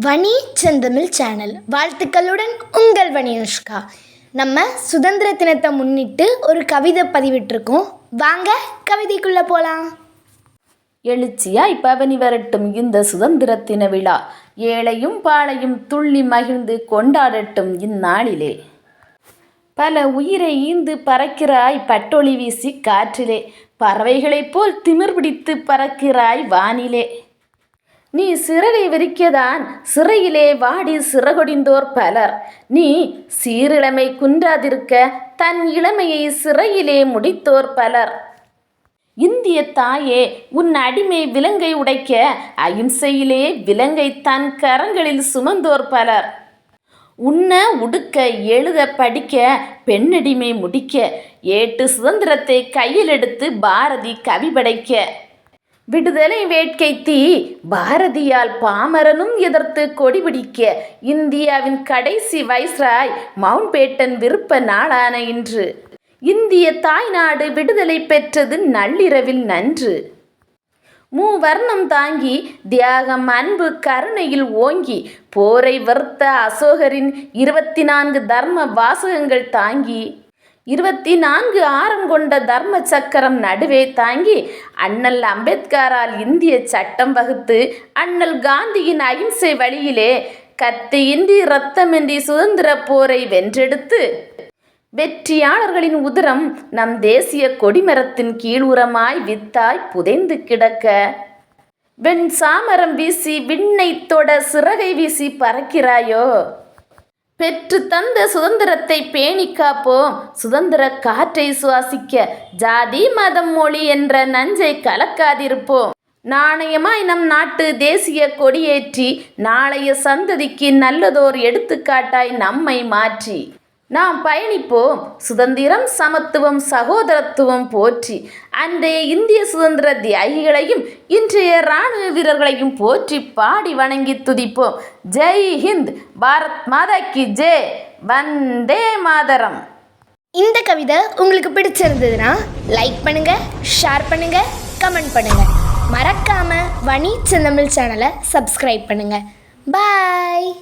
வணி செந்தமிழ் சேனல். வாழ்த்துக்களுடன் உங்கள் வனி அனுஷ்கா நம்ம சுதந்திர தினத்தை முன்னிட்டு ஒரு கவிதை பதிவிட்டிருக்கோம். வாங்க கவிதைக்குள்ளே போகலாம் எழுச்சியாய் பவனி வரட்டும் இந்த சுதந்திர தின விழா. ஏழையும் பாழையும் துள்ளி மகிழ்ந்து கொண்டாடட்டும் இந்நாளிலே. பல உயிரை ஈந்து பறக்கிறாய் பட்டொளி வீசி காற்றிலே. பறவைகளைப் போல் திமிர் பிடித்து பறக்கிறாய் வானிலே. நீ சிறகை விரிக்கதான் சிறையிலே வாடி சிறகொடிந்தோர் பலர். நீ சீரிழமை குன்றாதிருக்க தன் இளமையை சிறையிலே முடித்தோர் பலர். இந்திய தாயே உன் அடிமை விலங்கை உடைக்க அகிம்சையிலே விலங்கை தன் கரங்களில் சுமந்தோர் பலர். உண்ண உடுக்க எழுத படிக்க பெண்ணடிமை முடிக்க ஏட்டு சுதந்திரத்தை கையில் எடுத்து பாரதி கவி படைக்க விடுதலை வேட்கை தீ பாரதியால் பாமரனும் எதிர்த்து கொடி பிடிக்க இந்தியாவின் கடைசி வைஸ்ராய் மவுண்ட் பேட்டன் விருப்ப நாளான இன்று. இந்திய தாய்நாடு விடுதலை பெற்றது நள்ளிரவில் நன்று. மூவர்ணம் தாங்கி தியாகம் அன்பு கருணையில் ஓங்கி போரை வெறுத்த அசோகரின் இருபத்தி நான்கு தர்ம வாசகங்கள் தாங்கி இருபத்தி நான்கு ஆரம் கொண்ட தர்ம சக்கரம் நடுவே தாங்கி அண்ணல் அம்பேத்கரால் இந்திய சட்டம் வகுத்து அண்ணல் காந்தியின் அகிம்சை வழியிலே கத்தியின்றி இரத்தமின்றி சுதந்திர போரை வென்றெடுத்து வெற்றியாளர்களின் உதிரம் நம் தேசிய கொடிமரத்தின் கீழுரமாய் வித்தாய் புதைந்து கிடக்க. வெண் சாமரம் வீசி விண்ணை தொட சிறகை வீசி பறக்கிறாயோ? பெற்று தந்த சுதந்திரத்தை பேணி காப்போம் சுதந்திர காற்றை சுவாசிக்க ஜாதி மதம் மொழி என்ற நஞ்சை கலக்காதிருப்போம் நாணயமாய் நம் நாட்டு தேசிய கொடியேற்றி நாளைய சந்ததிக்கு நல்லதோர் எடுத்துக்காட்டாய் நம்மை மாற்றி. நாம் பயணிப்போம். சுதந்திரம் சமத்துவம் சகோதரத்துவம் போற்றி. அன்றைய இந்திய சுதந்திர தியாகிகளையும் இன்றைய இராணுவ வீரர்களையும் போற்றி பாடி வணங்கி துதிப்போம். ஜெய் ஹிந்த். பாரத் மாதா கி ஜே. வந்தே மாதரம். இந்த கவிதை உங்களுக்கு பிடிச்சிருந்ததுன்னா லைக் பண்ணுங்க ஷேர் பண்ணுங்க கமெண்ட் பண்ணுங்க. மறக்காம வணி செந்தமிழ் சேனலை சப்ஸ்கிரைப் பண்ணுங்க. பாய்.